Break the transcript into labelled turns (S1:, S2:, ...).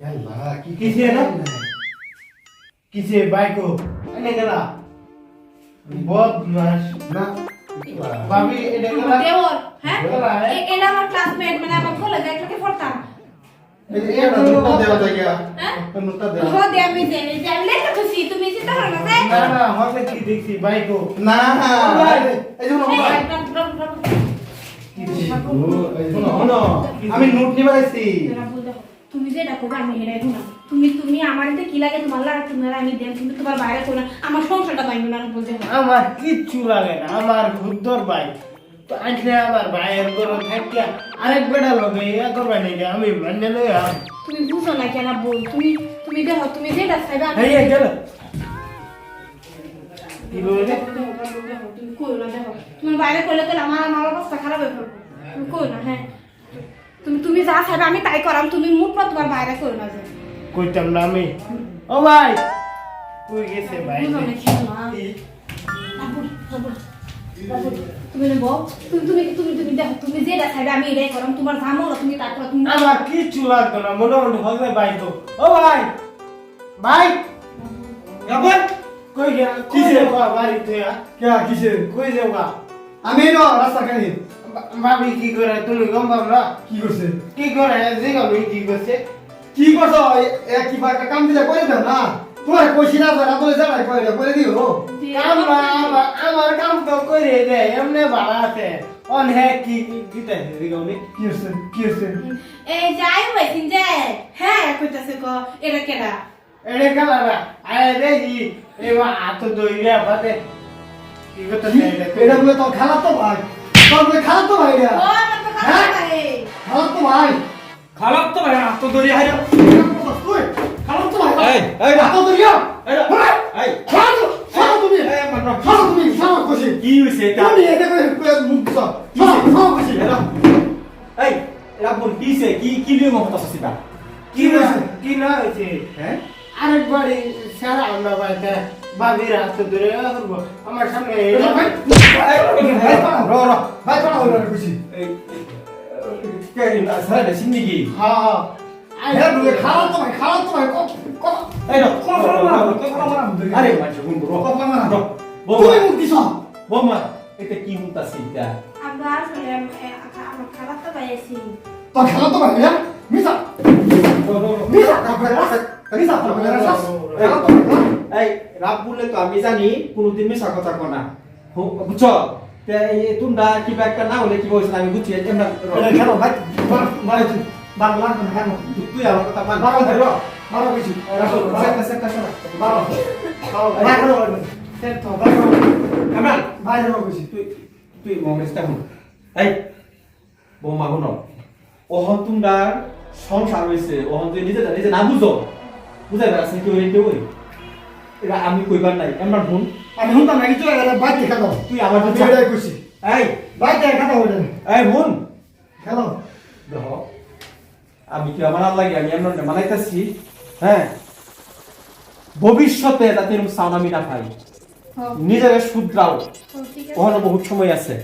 S1: আল্লাহ কি
S2: কিসে না? কিসে বাইকো এনে গেলা বদমাস
S1: না
S2: ভাবি এটা গেলা
S3: দেওর হ্যাঁ
S2: দেওর, হ্যাঁ?
S3: এ- এটা আমার ক্লাসমেট মানে আমার কলেজে একসাথে পড়তাম
S1: এই যে এটা নোটটা দেওয়া যায় গিয়া
S3: হ্যাঁ?
S1: নোটটা দেওয়া
S3: ও দে আমি দে আমি জানলে তো খুশি তুমি
S1: যে। শোনো শোনো আমি
S3: তুমি হেরাই না। তুমি তুমি আমার এতে কি লাগে তোমার লাগে তোমার আমি দেন তুমি তোমার বাইরে করো আমার সংসারটা পাইবে না বলতে
S2: আমার কিচ্ছু লাগে না আমার খুদ্দর ভাই। তো আজকে আমার ভাইয়ের গরম আরেক বেটা ইয়া করবে নাকি আমি মানে লই
S3: তুমি বুঝো না কেন বল তুমি তুমি দেখো তুমি
S2: এই গেল কি বলে
S3: তুমি কই না দেখো। তুমি বাইরে করলে তো আমার আমার অবস্থা খারাপ হয়ে পড়বে। তুমি কই না হ্যাঁ। তুমি তুমি যা চাইবে আমি তাই করাম তুমি মুখ পর তোমার বাইরে করো না যে
S2: কইতাম না আমি। ও ভাই। কই গেছে ভাই
S3: না? না তুমি নেব তুমি তুমি তুমি তুমি দেখো তুমি যেটা চাইবে আমি এটাই করাম তোমার যা মনে তুমি তাই করো তুমি
S2: আমার কিচ্ছু লাগতো না মোটামুটি হবে ভাই তো ও ভাই। ভাই।
S1: এখন
S2: কই গেল
S1: কিসে?
S2: বাড়িতে?
S1: কিসে
S2: কই যাবা
S1: আমি ন রাস্তা খানি
S2: ভাবি কি করে তুমি গম পাও না?
S1: কি করছে
S2: কি করে যে আমি কি করছে
S1: কি করছ এ কি বা একটা কাম দিলে করে দাও না। তোমার কইছি না স্যার আপনি যাই করে করে দিও।
S2: কাম না আমার আমার কাম তো করে দে এমনি ভালো আছে। অন হে কি দিতে দিগনি
S1: কি হচ্ছে কি হচ্ছে
S3: এই যাই হইছিন যে হ্যাঁ কইতাছে ক এটা কেডা
S2: এড়ে গেলা না আয় রে ই এবা বাতে কি করতে
S1: এটা বলে তোর খারাপ তো ভাই। তোর বলে খারাপ তো ভাই এটা
S3: ও আমার তো
S1: ভাই।
S4: খারাপ তো ভাই। তো দড়ি হাই
S1: তুই খারাপ তো ভাই।
S4: এই, এই,
S1: হাত ধরিয়া
S4: এই, এই।
S1: ছাড়ো ছাড়ো তুমি।
S4: এই, মার, মার।
S1: ছাড়ো তুমি ছাড়ো খুশি।
S4: কি হইছে এটা?
S1: তুমি এটা করে মুখ দিছো। ছাড়ো ছাড়ো খুশি।
S4: এটা? এই রাবুল কি হইছে? কি কি নিয়ে মহত আছে
S2: কি না কি না হইছে?
S4: হ্যাঁ?
S2: আরেকবার সারা আমরা বাইতে বাবির হাত ধরে করব আমার সামনে
S1: ভাই ভাই রো রো ভাই পাড়া হলো খুশি
S4: এই কে না সারা সিন্নি কি
S2: হ্যাঁ হ্যাঁ
S1: হ্যাঁ বলে খারাপ তো ভাই খারাপ তো ভাই কত কত
S4: এই না
S1: কোন কোন মারা কোন কোন মারা
S4: আরে মাঝে গুন বড়
S1: কত মারা তুমি মুখ দিছো
S4: বোমা এটা কি হুনতাছে এটা
S3: আমরা আসলে আমার খারাপ তো পাইছি
S1: তোর খেলা তো ভাই হ্যাঁ মিসা মিসা কাপড়ে তো
S4: এই রাবুলে তো আমি জানি কোনোদিন মিশা কথা কো না। বুঝছ? তে এই কিবা একটা না হলে কি বলছ আমি বুঝছি
S1: তুই বাংলা
S4: তুই আমার কথা মান
S1: মারা ধরো
S4: কামাল।
S1: ভাই করো খুশি
S4: তুই তুই মঙ্গলেশটা হুন এই বৌমা হুন ওহন তোমরা সংসার হয়েছে ওহন তুই নিজে নিজে না বুঝো? বুঝাই কেউ রে কেউ এটা আমি কইবার নাই। হুন
S1: আমি হুনতাম নাকি চলে গেলে বাইক দেখা দাও
S4: তুই আমার
S1: আমি
S4: বুঝা
S1: এটাই খুশি
S4: এই।
S1: বাইক দেখা দাও ওটা
S4: এই হুন
S1: খেলো
S4: দেখ। আমি কি আমার আল্লাহ আমি এমন মানাইতেছি। হ্যাঁ ভবিষ্যতে যাতে এরকম সাউন্ড আমি না পাই নিজের শুধরাও ওখানে বহুত সময় আছে।